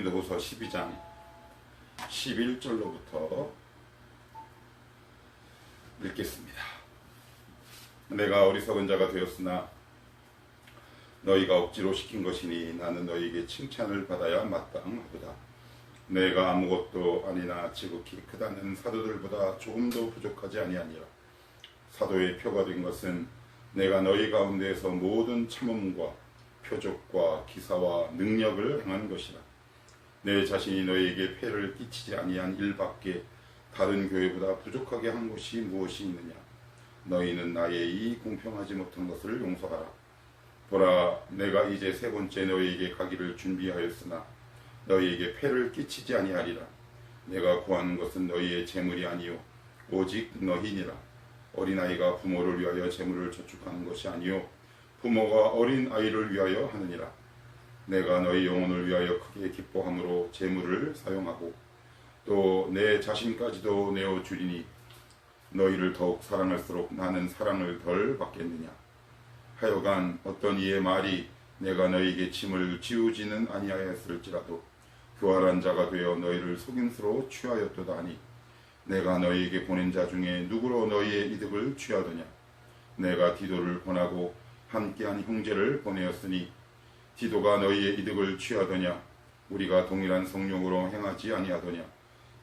고린도후서 12장 11절로부터 읽겠습니다. 내가 어리석은 자가 되었으나 너희가 억지로 시킨 것이니 나는 너희에게 칭찬을 받아야 마땅하도다. 내가 아무것도 아니나 지극히 크다는 사도들보다 조금도 부족하지 아니하니라. 사도의 표가 된 것은 내가 너희 가운데에서 모든 참음과 표적과 기사와 능력을 행한 것이라. 내 자신이 너희에게 폐를 끼치지 아니한 일밖에 다른 교회보다 부족하게 한 것이 무엇이 있느냐? 너희는 나의 이 공평하지 못한 것을 용서하라. 보라, 내가 이제 세 번째 너희에게 가기를 준비하였으나 너희에게 폐를 끼치지 아니하리라. 내가 구하는 것은 너희의 재물이 아니요 오직 너희니라. 어린아이가 부모를 위하여 재물을 저축하는 것이 아니요 부모가 어린 아이를 위하여 하느니라. 내가 너희 영혼을 위하여 크게 기뻐함으로 재물을 사용하고 또 내 자신까지도 내어 주리니 너희를 더욱 사랑할수록 나는 사랑을 덜 받겠느냐. 하여간 어떤 이의 말이 내가 너희에게 짐을 지우지는 아니하였을지라도 교활한 자가 되어 너희를 속임수로 취하였도다 하니 내가 너희에게 보낸 자 중에 누구로 너희의 이득을 취하더냐 내가 디도를 보내고 함께한 형제를 보내었으니 디도가 너희의 이득을 취하더냐? 우리가 동일한 성령으로 행하지 아니하더냐?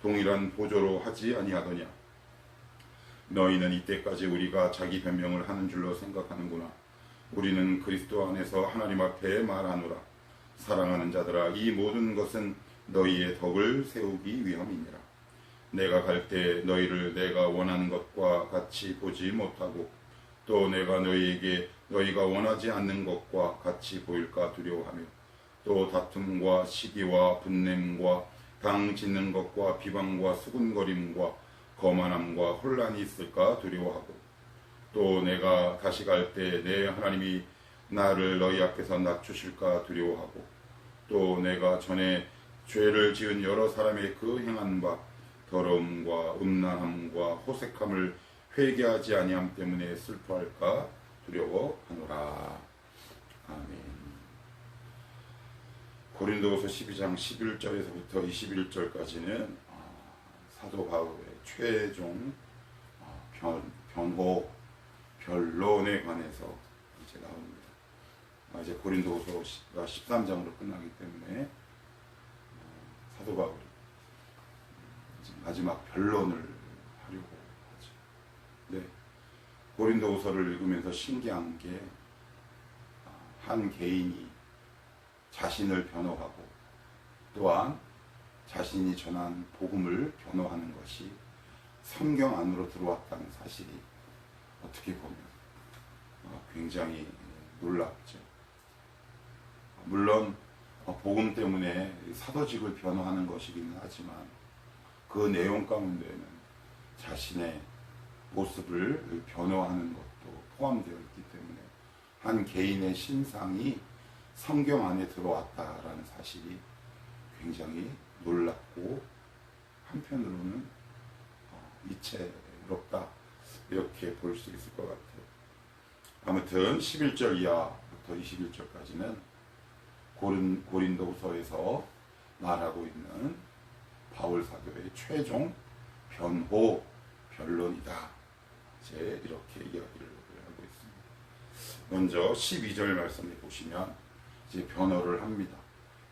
동일한 보조로 하지 아니하더냐? 너희는 이때까지 우리가 자기 변명을 하는 줄로 생각하는구나. 우리는 그리스도 안에서 하나님 앞에 말하노라. 사랑하는 자들아 이 모든 것은 너희의 덕을 세우기 위함이니라. 내가 갈 때 너희를 내가 원하는 것과 같이 보지 못하고 또 내가 너희에게 너희가 원하지 않는 것과 같이 보일까 두려워하며 또 다툼과 시기와 분냄과 당 짓는 것과 비방과 수군거림과 거만함과 혼란이 있을까 두려워하고 또 내가 다시 갈 때 내 하나님이 나를 너희 앞에서 낮추실까 두려워하고 또 내가 전에 죄를 지은 여러 사람의 그 행한 바 더러움과 음란함과 호색함을 회개하지 아니함 때문에 슬퍼할까 두려워하노라. 아멘. 고린도후서 12장 11절에서부터 21절까지는 어, 사도 바울의 최종 어, 변, 변호 변론에 관해서 이제 나옵니다. 아, 이제 고린도후서가 13장으로 끝나기 때문에 어, 사도 바울이 마지막 변론을 하려고 하죠. 네. 고린도후서를 읽으면서 신기한 게 한 개인이 자신을 변호하고 또한 자신이 전한 복음을 변호하는 것이 성경 안으로 들어왔다는 사실이 어떻게 보면 어, 굉장히 놀랍죠. 물론 어, 복음 때문에 사도직을 변호하는 것이기는 하지만 그 내용 가운데는 자신의 모습을 변호하는 것도 포함되어 있기 때문에 한 개인의 신상이 성경 안에 들어왔다라는 사실이 굉장히 놀랍고 한편으로는 어, 이채롭다 이렇게 볼 수 있을 것 같아요. 아무튼 11절 이하부터 21절까지는 고린, 고린도후서에서 말하고 있는 바울 사도의 최종 변호 변론이다. 이제 이렇게 이야기를 하고 있습니다. 먼저 12절 말씀에 보시면 이제 변호를 합니다.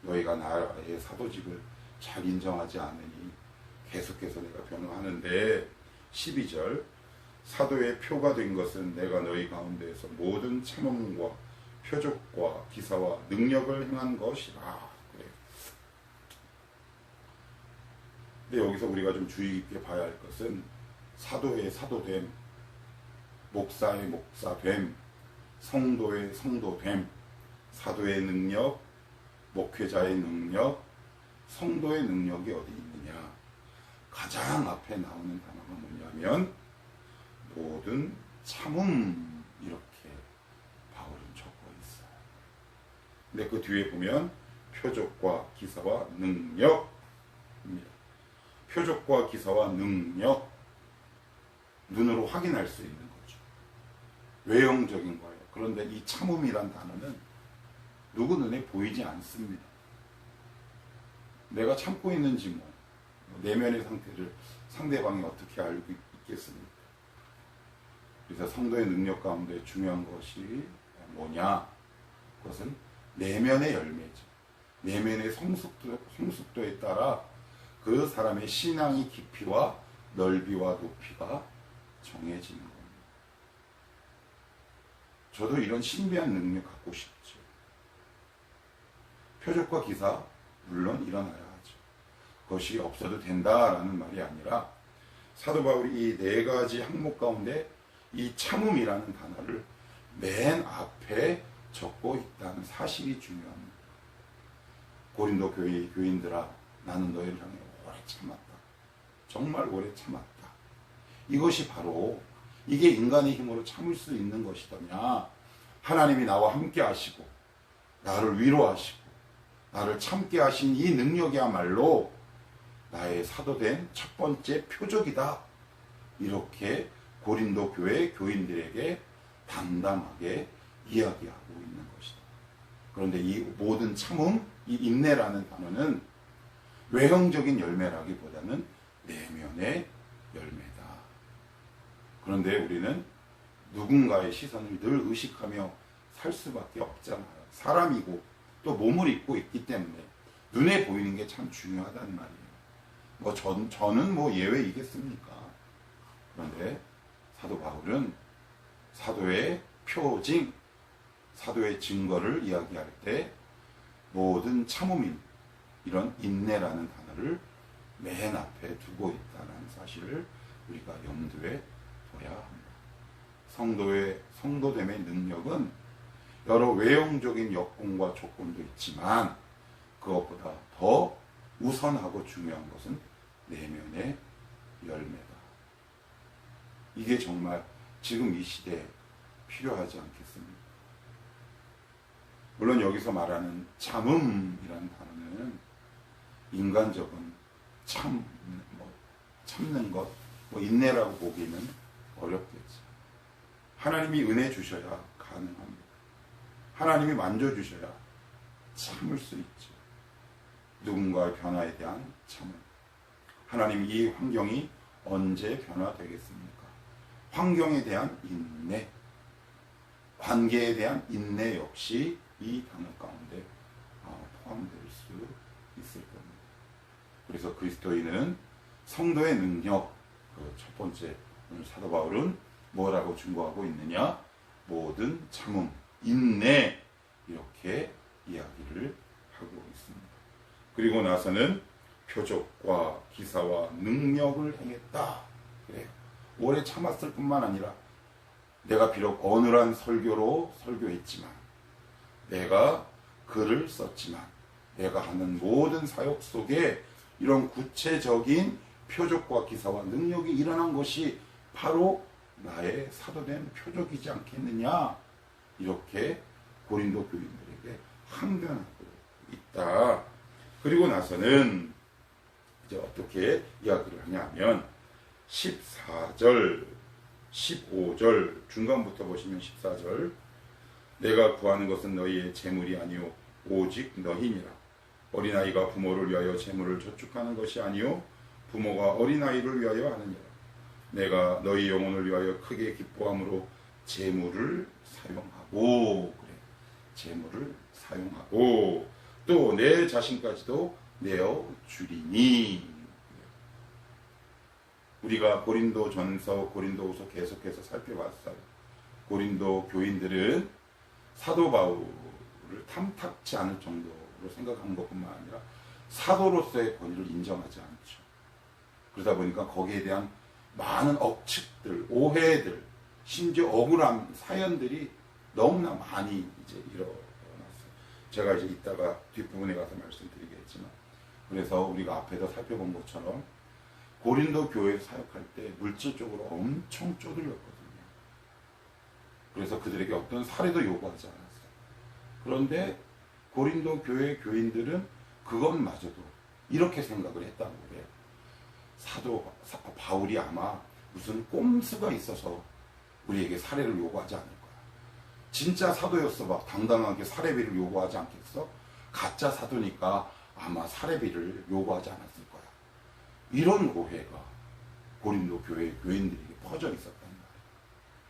너희가 나라의 사도직을 잘 인정하지 않으니 계속해서 내가 변호하는데 12절 사도의 표가 된 것은 내가 너희 가운데에서 모든 참음과 표적과 기사와 능력을 행한 것이라. 그래. 근데 여기서 우리가 좀 주의 깊게 봐야 할 것은 사도의 사도됨, 목사의 목사됨, 성도의 성도됨, 사도의 능력, 목회자의 능력, 성도의 능력이 어디 있느냐? 가장 앞에 나오는 단어가 뭐냐면 모든 참음 이렇게 바울은 적고 있어요. 근데 그 뒤에 보면 표적과 기사와 능력입니다. 표적과 기사와 능력 눈으로 확인할 수 있는. 외형적인 거예요. 그런데 이 참음이란 단어는 누구 눈에 보이지 않습니다. 내가 참고 있는지 뭐 내면의 상태를 상대방이 어떻게 알고 있- 있겠습니까? 그래서 성도의 능력 가운데 중요한 것이 뭐냐? 그것은 내면의 열매죠. 내면의 성숙도, 성숙도에 따라 그 사람의 신앙의 깊이와 넓이와 높이가 정해지는 겁니다. 저도 이런 신비한 능력 갖고 싶죠. 표적과 기사, 물론 일어나야 하죠. 그것이 없어도 된다라는 말이 아니라 사도 바울이 이 네 가지 항목 가운데 이 참음이라는 단어를 맨 앞에 적고 있다는 사실이 중요합니다. 고린도 교회 교인들아, 나는 너희를 향해 오래 참았다. 정말 오래 참았다. 이것이 바로 이게 인간의 힘으로 참을 수 있는 것이더냐. 하나님이 나와 함께 하시고, 나를 위로하시고, 나를 참게 하신 이 능력이야말로 나의 사도된 첫 번째 표적이다. 이렇게 고린도 교회 교인들에게 담담하게 이야기하고 있는 것이다. 그런데 이 모든 참음, 이 인내라는 단어는 외형적인 열매라기보다는 내면의 열매다. 그런데 우리는 누군가의 시선을 늘 의식하며 살 수밖에 없잖아요. 사람이고 또 몸을 입고 있기 때문에 눈에 보이는 게 참 중요하단 말이에요. 뭐 전, 저는 뭐 예외이겠습니까? 그런데 사도 바울은 사도의 표징, 사도의 증거를 이야기할 때 모든 참음인 이런 인내라는 단어를 맨 앞에 두고 있다는 사실을 우리가 염두에 합니다. 성도의 성도됨의 능력은 여러 외형적인 여건과 조건도 있지만 그것보다 더 우선하고 중요한 것은 내면의 열매다. 이게 정말 지금 이 시대에 필요하지 않겠습니까? 물론 여기서 말하는 참음이라는 단어는 인간적인 참, 뭐, 참는 것, 뭐, 인내라고 보기는 어렵겠죠. 하나님이 은혜 주셔야 가능합니다. 하나님이 만져주셔야 참을 수 있죠. 누군가의 변화에 대한 참음. 하나님 이 환경이 언제 변화되겠습니까? 환경에 대한 인내, 관계에 대한 인내 역시 이 단어 가운데 어, 포함될 수 있을 겁니다. 그래서 그리스도인은 성도의 능력, 그 첫 번째 사도 바울은 뭐라고 증거하고 있느냐? 모든 참음, 인내 이렇게 이야기를 하고 있습니다. 그리고 나서는 표적과 기사와 능력을 행했다. 그래요. 오래 참았을 뿐만 아니라 내가 비록 어눌한 설교로 설교했지만 내가 글을 썼지만 내가 하는 모든 사역 속에 이런 구체적인 표적과 기사와 능력이 일어난 것이 바로 나의 사도된 표적이지 않겠느냐? 이렇게 고린도 교인들에게 항변하고 있다. 그리고 나서는 이제 어떻게 이야기를 하냐면 14절, 15절 중간부터 보시면 14절. 내가 구하는 것은 너희의 재물이 아니요 오직 너희니라. 어린아이가 부모를 위하여 재물을 저축하는 것이 아니요 부모가 어린아이를 위하여 하느니라 내가 너희 영혼을 위하여 크게 기뻐함으로 재물을 사용하고 그래 재물을 사용하고 또 내 자신까지도 내어 주리니 우리가 고린도 전서 고린도후서 계속해서 살펴봤어요. 고린도 교인들은 사도 바울을 탐탁치 않을 정도로 생각한 것뿐만 아니라 사도로서의 권위를 인정하지 않죠. 그러다 보니까 거기에 대한 많은 억측들, 오해들, 심지어 억울한 사연들이 너무나 많이 이제 일어났어요. 제가 이제 이따가 뒷부분에 가서 말씀드리겠지만, 그래서 우리가 앞에서 살펴본 것처럼 고린도 교회 사역할 때 물질적으로 엄청 쪼들렸거든요. 그래서 그들에게 어떤 사례도 요구하지 않았어요. 그런데 고린도 교회 교인들은 그것마저도 이렇게 생각을 했다고 그래요. 사도 사- 바울이 아마 무슨 꼼수가 있어서 우리에게 사례를 요구하지 않을 거야. 진짜 사도였어 막 당당하게 사례비를 요구하지 않겠어? 가짜 사도니까 아마 사례비를 요구하지 않았을 거야. 이런 오해가 고린도 교회 교인들에게 퍼져 있었단 말이야.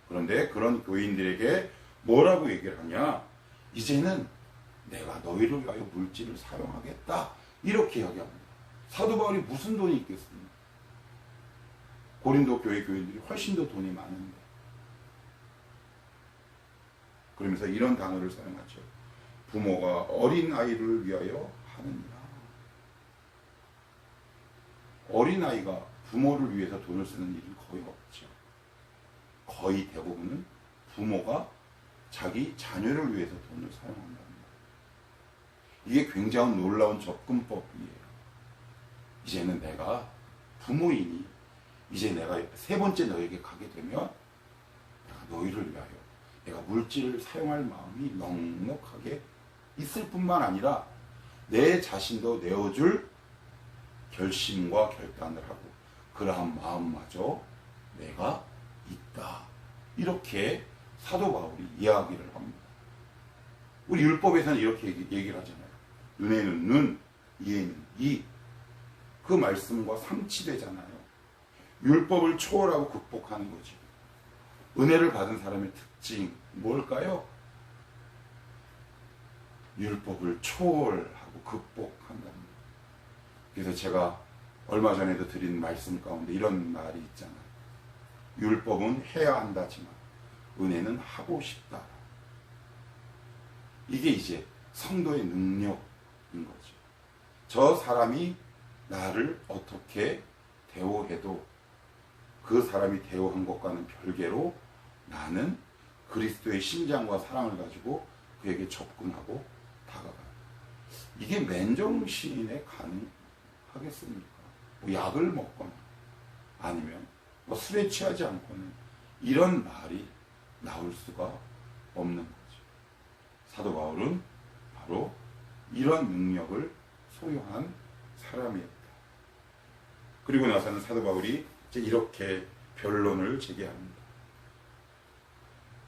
그런데 그런 교인들에게 뭐라고 얘기를 하냐? 이제는 내가 너희를 위하여 물질을 사용하겠다. 이렇게 이야기합니다. 사도 바울이 무슨 돈이 있겠습니까? 고린도 교회 교인들이 훨씬 더 돈이 많은데. 그러면서 이런 단어를 사용하죠. 부모가 어린 아이를 위하여 하느니라. 어린 아이가 부모를 위해서 돈을 쓰는 일은 거의 없죠. 거의 대부분은 부모가 자기 자녀를 위해서 돈을 사용한다는 거예요. 이게 굉장히 놀라운 접근법이에요. 이제는 내가 부모이니 이제 내가 세 번째 너에게 가게 되면 너희를 위하여 내가 물질을 사용할 마음이 넉넉하게 있을 뿐만 아니라 내 자신도 내어줄 결심과 결단을 하고 그러한 마음마저 내가 있다. 이렇게 사도 바울이 이야기를 합니다. 우리 율법에서는 이렇게 얘기, 얘기를 하잖아요. 눈에는 눈, 이에는 이. 그 말씀과 상치되잖아요. 율법을 초월하고 극복하는 거죠. 은혜를 받은 사람의 특징 뭘까요? 율법을 초월하고 극복한답니다. 그래서 제가 얼마 전에도 드린 말씀 가운데 이런 말이 있잖아요. 율법은 해야 한다지만 은혜는 하고 싶다. 이게 이제 성도의 능력인 거죠. 저 사람이 나를 어떻게 대우해도 그 사람이 대우한 것과는 별개로 나는 그리스도의 심장과 사랑을 가지고 그에게 접근하고 다가가요. 이게 맨정신에 가능하겠습니까? 뭐 약을 먹거나 아니면 뭐 술에 취하지 않고는 이런 말이 나올 수가 없는 거죠. 사도 바울은 바로 이런 능력을 소유한 사람이었다. 그리고 나서는 사도 바울이 이렇게 변론을 제기합니다.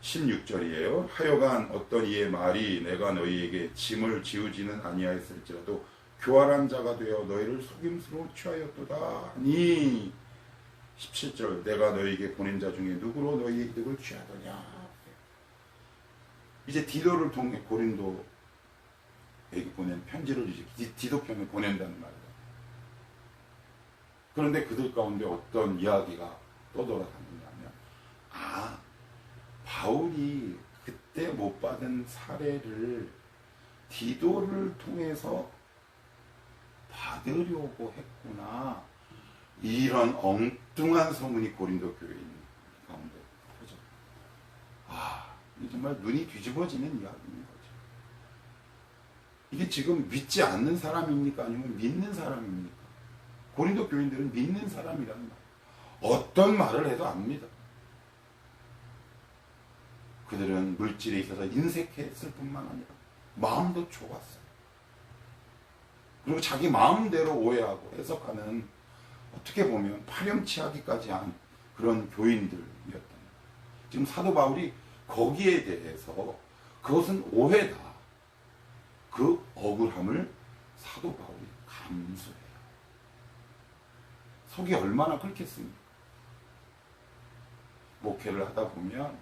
16절이에요. 하여간 어떤 이의 말이 내가 너희에게 짐을 지우지는 아니하였을지라도 교활한 자가 되어 너희를 속임수로 취하였도다 하니 17절 내가 너희에게 보낸 자 중에 누구로 너희의 이득을 취하더냐 이제 디도를 통해 고린도에게 보낸 편지를 디도편에 보낸다는 말이다. 그런데 그들 가운데 어떤 이야기가 떠돌아다니냐면 아 바울이 그때 못 받은 사례를 디도를 통해서 받으려고 했구나. 이런 엉뚱한 소문이 고린도 교회 인 가운데 퍼져. 아, 정말 눈이 뒤집어지는 이야기인 거죠. 이게 지금 믿지 않는 사람입니까? 아니면 믿는 사람입니까? 고린도 교인들은 믿는 사람이라는 말. 어떤 말을 해도 압니다. 그들은 물질에 있어서 인색했을 뿐만 아니라 마음도 좁았어요. 그리고 자기 마음대로 오해하고 해석하는 어떻게 보면 파렴치하기까지 한 그런 교인들이었던 거예요. 지금 사도 바울이 거기에 대해서 그것은 오해다. 그 억울함을 사도 바울이 감수해요. 속이 얼마나 끓겠습니까? 목회를 하다 보면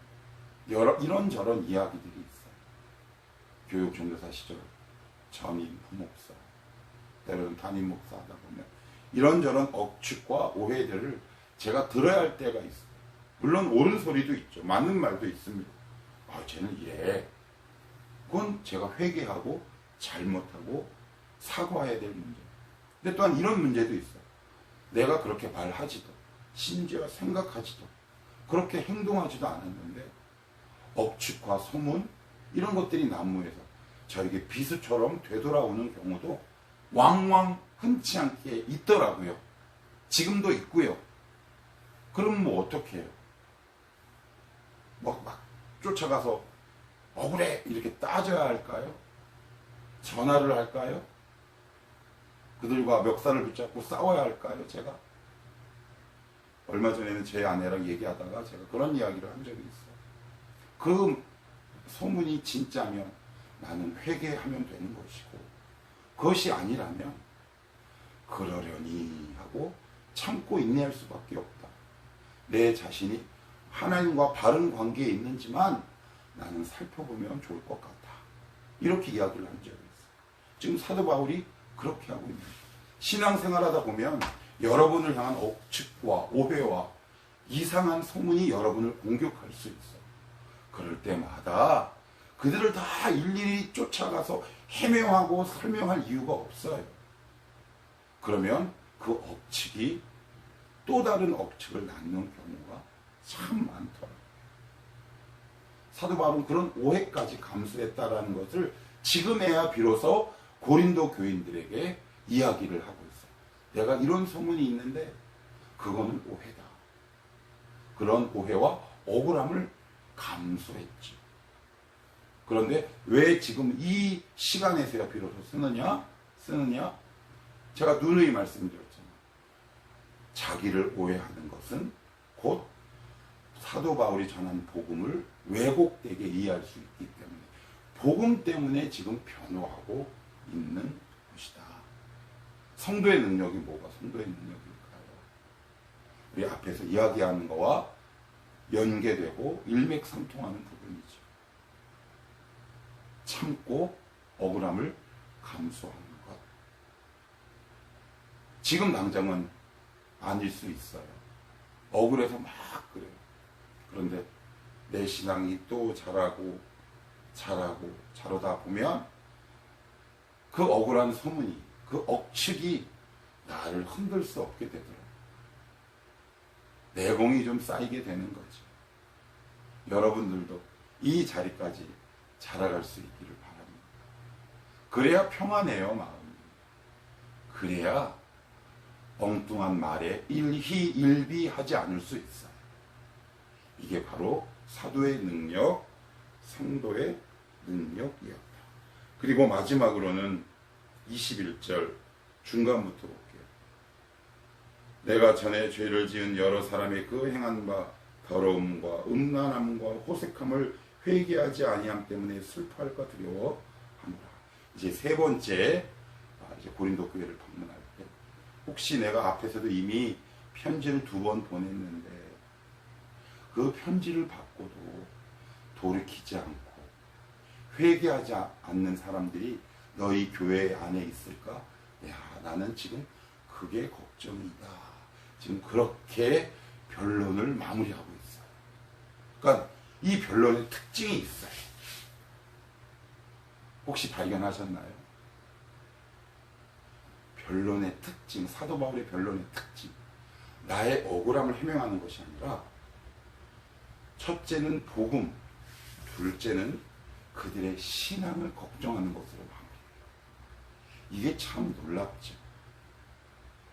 여러 이런저런 이야기들이 있어요. 교육 종교사 시절 전임 부목사 때로는 담임 목사 하다 보면 이런저런 억측과 오해들을 제가 들어야 할 때가 있어요. 물론 옳은 소리도 있죠. 맞는 말도 있습니다. 아, 쟤는 이래. 그건 제가 회개하고 잘못하고 사과해야 될 문제. 근데 또한 이런 문제도 있어요. 내가 그렇게 말하지도, 심지어 생각하지도, 그렇게 행동하지도 않았는데, 억측과 소문, 이런 것들이 난무해서 저에게 비수처럼 되돌아오는 경우도 왕왕 흔치 않게 있더라고요. 지금도 있고요. 그럼 뭐 어떻게 해요? 뭐막 쫓아가서 억울해 이렇게 따져야 할까요? 전화를 할까요? 그들과 멱살을 붙잡고 싸워야 할까요? 제가 얼마 전에는 제 아내랑 얘기하다가 제가 그런 이야기를 한 적이 있어요. 그 소문이 진짜면 나는 회개하면 되는 것이고 그것이 아니라면 그러려니 하고 참고 인내할 수밖에 없다. 내 자신이 하나님과 바른 관계에 있는지만 나는 살펴보면 좋을 것 같다. 이렇게 이야기를 한 적이 있어요. 지금 사도 바울이 그렇게 하고 있는 거예요. 신앙생활하다 보면 여러분을 향한 억측과 오해와 이상한 소문이 여러분을 공격할 수 있어요. 그럴 때마다 그들을 다 일일이 쫓아가서 해명하고 설명할 이유가 없어요. 그러면 그 억측이 또 다른 억측을 낳는 경우가 참 많더라고요. 사도 바울은 그런 오해까지 감수했다라는 것을 지금에야 비로소 고린도 교인들에게 이야기를 하고 있어요. 내가 이런 소문이 있는데 그거는 오해다. 그런 오해와 억울함을 감수했지. 그런데 왜 지금 이 시간에서야 비로소 쓰느냐? 쓰느냐? 제가 누누이 말씀드렸잖아요. 자기를 오해하는 것은 곧 사도 바울이 전한 복음을 왜곡되게 이해할 수 있기 때문에 복음 때문에 지금 변호하고 있는 것이다. 성도의 능력이 뭐가 성도의 능력일까요? 우리 앞에서 이야기하는 거와 연계되고 일맥상통하는 부분이죠. 참고 억울함을 감수하는 것. 지금 당장은 아닐 수 있어요. 억울해서 막 그래요. 그런데 내 신앙이 또 자라고 자라고 자라다 보면 그 억울한 소문이 그 억측이 나를 흔들 수 없게 되더라고요. 내공이 좀 쌓이게 되는 거죠. 여러분들도 이 자리까지 자라갈 수 있기를 바랍니다. 그래야 평안해요, 마음이. 그래야 엉뚱한 말에 일희일비하지 않을 수 있어요. 이게 바로 사도의 능력, 성도의 능력이었다. 그리고 마지막으로는 21절 중간부터 볼게요. 내가 전에 죄를 지은 여러 사람의 그 행한 바 더러움과 음란함과 호색함을 회개하지 아니함 때문에 슬퍼할까 두려워 하노라. 이제 세 번째 아, 이제 고린도 교회를 방문할 때 혹시 내가 앞에서도 이미 편지를 두 번 보냈는데 그 편지를 받고도 돌이키지 않고 회개하지 않는 사람들이 너희 교회 안에 있을까? 야, 나는 지금 그게 걱정이다. 지금 그렇게 변론을 마무리하고 있어요. 그러니까 이 변론의 특징이 있어요. 혹시 발견하셨나요? 변론의 특징, 사도 바울의 변론의 특징. 나의 억울함을 해명하는 것이 아니라 첫째는 복음, 둘째는 그들의 신앙을 걱정하는 것으로 마무리해요. 이게 참 놀랍죠.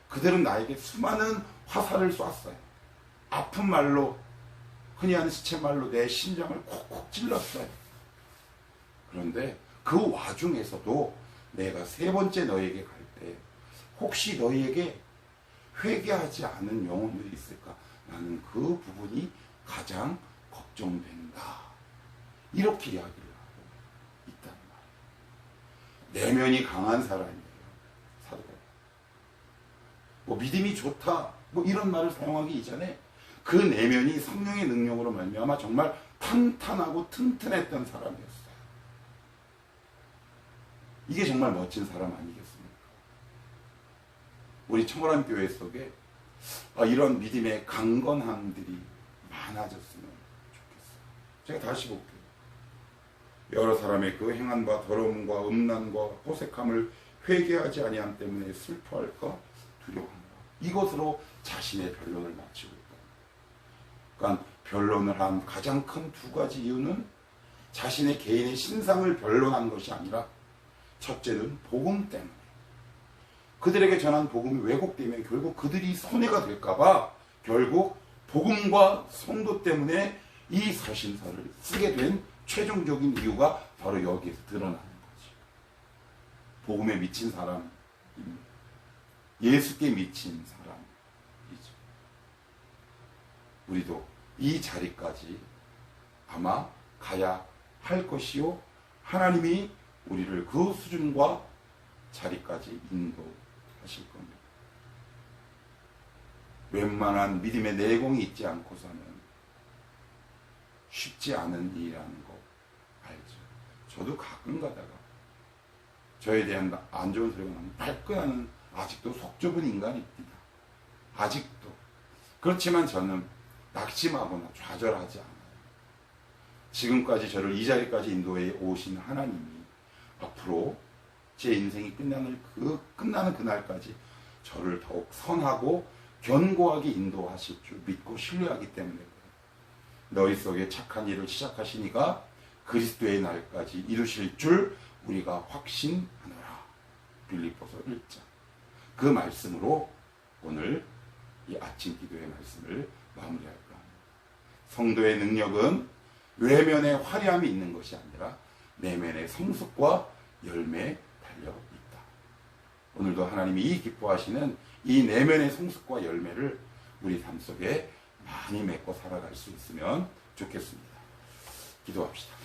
그들은 나에게 수많은 화살을 쐈어요. 아픈 말로, 흔히 하는 시체 말로 내 심장을 콕콕 찔렀어요. 그런데 그 와중에서도 내가 세 번째 너에게 갈 때 혹시 너희에게 회개하지 않은 영혼들이 있을까? 나는 그 부분이 가장 걱정된다. 이렇게 이야기를 있다는 말이에요. 내면이 강한 사람이에요. 사도가. 뭐 믿음이 좋다. 뭐 이런 말을 사용하기 이전에 그 내면이 성령의 능력으로 말미암아 정말 탄탄하고 튼튼했던 사람이었어요. 이게 정말 멋진 사람 아니겠습니까? 우리 청월한 교회 속에 아, 이런 믿음의 강건함들이 많아졌으면 좋겠어요. 제가 다시 볼게요. 여러 사람의 그 행한 바 더러움과 음란과 호색함을 회개하지 아니함 때문에 슬퍼할까 두려워한다. 이것으로 자신의 변론을 마치고 있다. 그러니까 변론을 한 가장 큰 두 가지 이유는 자신의 개인의 신상을 변론한 것이 아니라 첫째는 복음 때문에 그들에게 전한 복음이 왜곡되면 결국 그들이 손해가 될까봐 결국 복음과 성도 때문에 이 사신서를 쓰게 된 최종적인 이유가 바로 여기에서 드러나는 거지. 복음에 미친 사람, 예수께 미친 사람이죠. 우리도 이 자리까지 아마 가야 할 것이요. 하나님이 우리를 그 수준과 자리까지 인도하실 겁니다. 웬만한 믿음의 내공이 있지 않고서는 쉽지 않은 일이라는 거 알죠. 저도 가끔 가다가 저에 대한 안 좋은 소리가 나면 발끈하는 아직도 속 좁은 인간입니다. 아직도. 그렇지만 저는 낙심하거나 좌절하지 않아요. 지금까지 저를 이 자리까지 인도해 오신 하나님이 앞으로 제 인생이 끝나는 그 끝나는 그날까지 저를 더욱 선하고 견고하게 인도하실 줄 믿고 신뢰하기 때문에. 너희 속에 착한 일을 시작하시니까 그리스도의 날까지 이루실 줄 우리가 확신하노라. 빌립보서 1장. 그 말씀으로 오늘 이 아침 기도의 말씀을 마무리할까 합니다. 성도의 능력은 외면의 화려함이 있는 것이 아니라 내면의 성숙과 열매에 달려 있다. 오늘도 하나님이 이 기뻐하시는 이 내면의 성숙과 열매를 우리 삶 속에 많이 맺고 살아갈 수 있으면 좋겠습니다. 기도합시다.